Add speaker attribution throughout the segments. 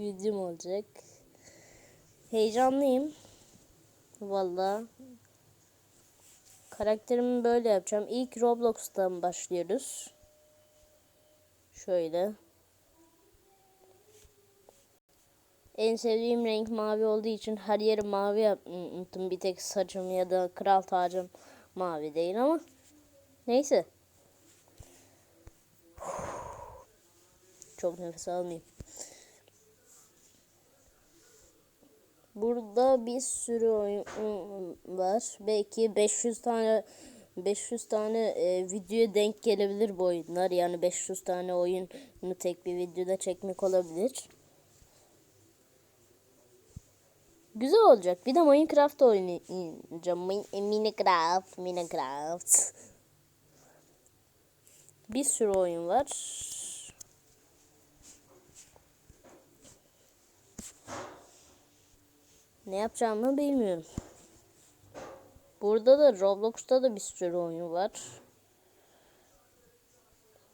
Speaker 1: videom olacak. Heyecanlıyım. Valla. Karakterimi böyle yapacağım. İlk Roblox'tan başlıyoruz. Şöyle. En sevdiğim renk mavi olduğu için her yeri mavi yaptım. Bir tek saçım ya da kral tacım mavi değil ama. Neyse. Çok nefes almayayım. Burada bir sürü oyun var. Belki 500 tane 500 tane e, videoya denk gelebilir bu oyunlar. Yani 500 tane oyunu tek bir videoda çekmek olabilir. Güzel olacak. Bir de Minecraft oynayacağım. Min- Minecraft, Minecraft. Bir sürü oyun var. Ne yapacağımı bilmiyorum. Burada da Roblox'ta da bir sürü oyun var.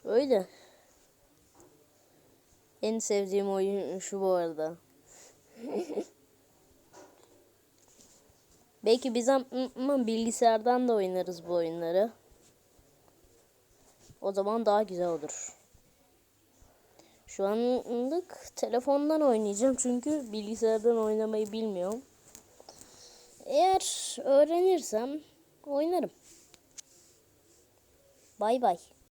Speaker 1: Öyle. En sevdiğim oyun şu bu arada. Belki biz ama bilgisayardan da oynarız bu oyunları. O zaman daha güzel olur. Şu anlık telefondan oynayacağım çünkü bilgisayardan oynamayı bilmiyorum. Eğer öğrenirsem oynarım. Bay bay.